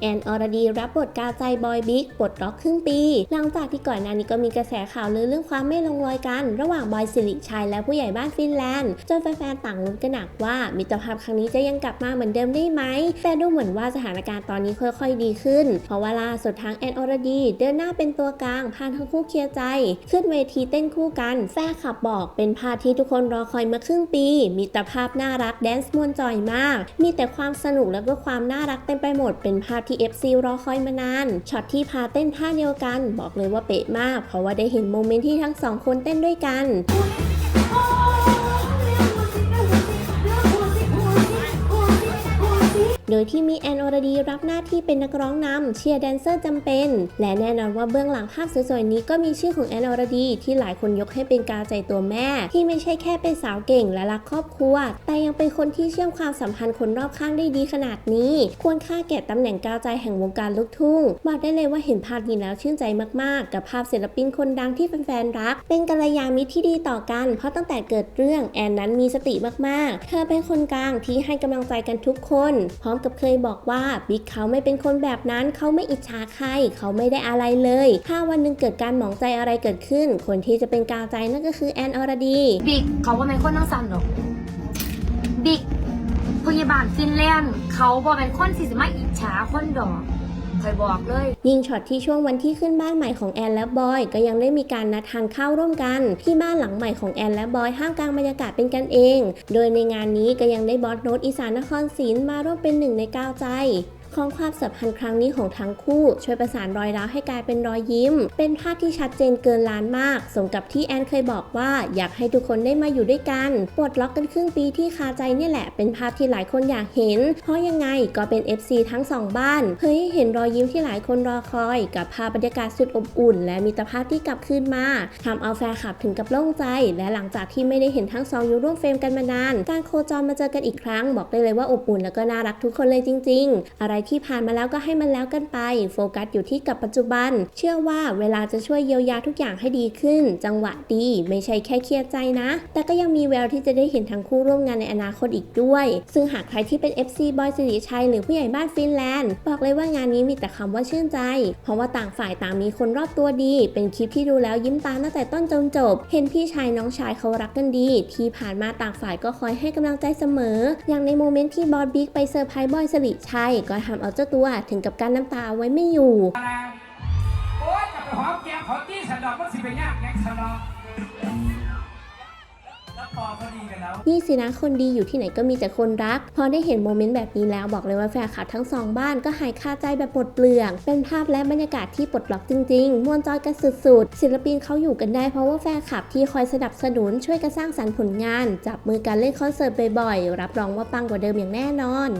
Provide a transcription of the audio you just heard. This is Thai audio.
แอนอรดีรับบทกาใจบอยบิ๊กปลดล็อกครึ่งปี หลังจากที่ก่อนหน้านี้ก็มีกระแสข่าวลือเรื่องความไม่ลงรอยกัน ระหว่างบอยสิริชัยและผู้ใหญ่บ้านฟินแลนด์จนแฟนๆต่างลุ้นกันหนักว่ามิตรภาพครั้งนี้จะยังกลับมาเหมือนเดิมได้ไหม แต่ดูเหมือนว่าสถานการณ์ตอนนี้ค่อยๆดีขึ้น เพราะว่าล่าสุดทางแอนอรดีเดินหน้าเป็นตัวกลางพาทั้งคู่เคลียร์ใจ ขึ้นเวทีเต้นคู่กันแฟนคลับบอกเป็นภาพที่ทุกคนรอคอยมาครึ่งปี มิตรภาพน่ารักแดนซ์มวนจอยมาก มีแต่ความสนุกแล้วก็ความน่ารักเต็มไปหมดเป็นภาพที่ FC รอคอยมานาน ช็อตที่พาเต้นท่าเดียวกัน บอกเลยว่าเป๊ะมาก เพราะว่าได้เห็นโมเมนต์ที่ทั้งสองคนเต้นด้วยกัน ยที่มีแอนอรดีรับหน้าที่เป็นนักร้องนำเชียร์แดนเซอร์จำเป็น และแน่นอนว่าเบื้องหลังภาพสวยๆนี้ก็มีชื่อของแอนอรดีที่หลายคนยกให้เป็นกาวใจตัวแม่ ที่ไม่ใช่แค่เป็นสาวเก่งและรักครอบครัว แต่ยังเป็นคนที่เชื่อมความสัมพันธ์คนรอบข้างได้ดีขนาดนี้ ควรค่าแก่ตำแหน่งกาวใจแห่งวงการลูกทุ่งบอกได้เลยว่าเห็นภาพนี้แล้วชื่นใจมากๆ กับภาพศิลปินคนดังที่แฟนๆรัก เป็นกัลยาณมิตรที่ดีต่อกัน เพราะตั้งแต่เกิดเรื่องแอนนั้นมีสติมากๆ เธอเป็นคนกลางที่ให้กำลังใจกันทุกคน พร้อมกับเคยบอกว่าบิ๊กเขาไม่เป็นคนแบบนั้นเขาไม่อิจฉาใครเขาไม่ได้อะไรเลย ถ้าวันหนึ่งเกิดการหมองใจอะไรเกิดขึ้น คนที่จะเป็นกาวใจนั่นก็คือแอนอรดีบิ๊กเขาว่าเป็นคนนั่งสันหรอกบิ๊กพยาบาลฟินแลนด์เขาบอกเป็นคนสิสมาอิจฉาคนดอก คอยบอกเลย ยิ่งช็อตที่ช่วงวันที่ขึ้นบ้านใหม่ของแอนและบอย ก็ยังได้มีการนัดทานข้าวร่วมกัน ที่บ้านหลังใหม่ของแอนและบอยห้ามกลางบรรยากาศเป็นกันเอง โดยในงานนี้ก็ยังได้บอสโนตอีสานนครศรีมาร่วมเป็นหนึ่งในก้าวใจ ของความสัมพันธ์ครั้งนี้ของทั้งคู่ ช่วยประสานรอยร้าวให้กลายเป็นรอยยิ้ม เป็นภาพที่ชัดเจนเกินล้านมาก สมกับที่แอนเคยบอกว่าอยากให้ทุกคนได้มาอยู่ด้วยกันปลดล็อกกันครึ่งปีที่คาใจเนี่ยแหละ เป็นภาพที่หลายคนอยากเห็น เพราะยังไงก็เป็น FC ทั้งสองบ้านเผยให้เห็นรอยยิ้มที่หลายคนรอคอย กับภาพบรรยากาศสุดอบอุ่น และมิตรภาพที่กลับคืนมาทำเอาแฟนคลับถึงกับโล่งใจ และหลังจากที่ไม่ได้เห็นทั้งสองอยู่ร่วมเฟรมกันมานานการโคจรมาเจอกันอีกครั้ง บอกได้เลยว่าอบอุ่นแล้วก็น่ารักทุกคนเลยจริง ๆ อะไรที่ผ่านมาแล้วก็ให้มันแล้วกันไป โฟกัสอยู่ที่กับปัจจุบัน เชื่อว่าเวลาจะช่วยเยียวยาทุกอย่างให้ดีขึ้น จังหวะดี ไม่ใช่แค่เครียดใจนะ แต่ก็ยังมีแววที่จะได้เห็นทั้งคู่ร่วมงานในอนาคตอีกด้วย ซึ่งหากใครที่เป็น FC บอยสิริชัยหรือผู้ใหญ่บ้านฟินแลนด์บอกเลยว่างานนี้มีแต่คำว่าชื่นใจ เพราะว่าต่างฝ่ายต่างมีคนรอบตัวดี เป็นคลิปที่ดูแล้วยิ้มตามตั้งแต่ต้นจนจบ เห็นพี่ชายน้องชายเขารักกันดี ที่ผ่านมาต่างฝ่ายก็คอยให้กำลังใจเสมอ อย่างในโมเมนต์ที่บอสบิ๊กไปเซอร์ไพรส์บอยสิริชัยก็ทำเอาเจ้าตัวถึงกับการน้ำตาเอาไว้ไม่อยู่ โอ๊ยจะไปหอมแก้มขอตี้สันดอกมันสิไปยากแก๊กสันดอกแล้วพอพอดีกันแล้วนี่สินะคนดีอยู่ที่ไหนก็มีแต่คนรัก พอได้เห็นโมเมนต์แบบนี้แล้วบอกเลยว่าแฟนคลับทั้งสองบ้านก็หายคาใจแบบหมดเปลือกเป็นภาพและบรรยากาศที่ปลดล็อกจริงๆ มวนจอยกันสุดๆ ศิลปินเขาอยู่กันได้เพราะว่าแฟนคลับที่คอยสนับสนุนช่วยกันสร้างสรรค์ผลงาน จับมือกันเล่นคอนเสิร์ตบ่อยๆ รับรองว่าปังกว่าเดิมอย่างแน่นอน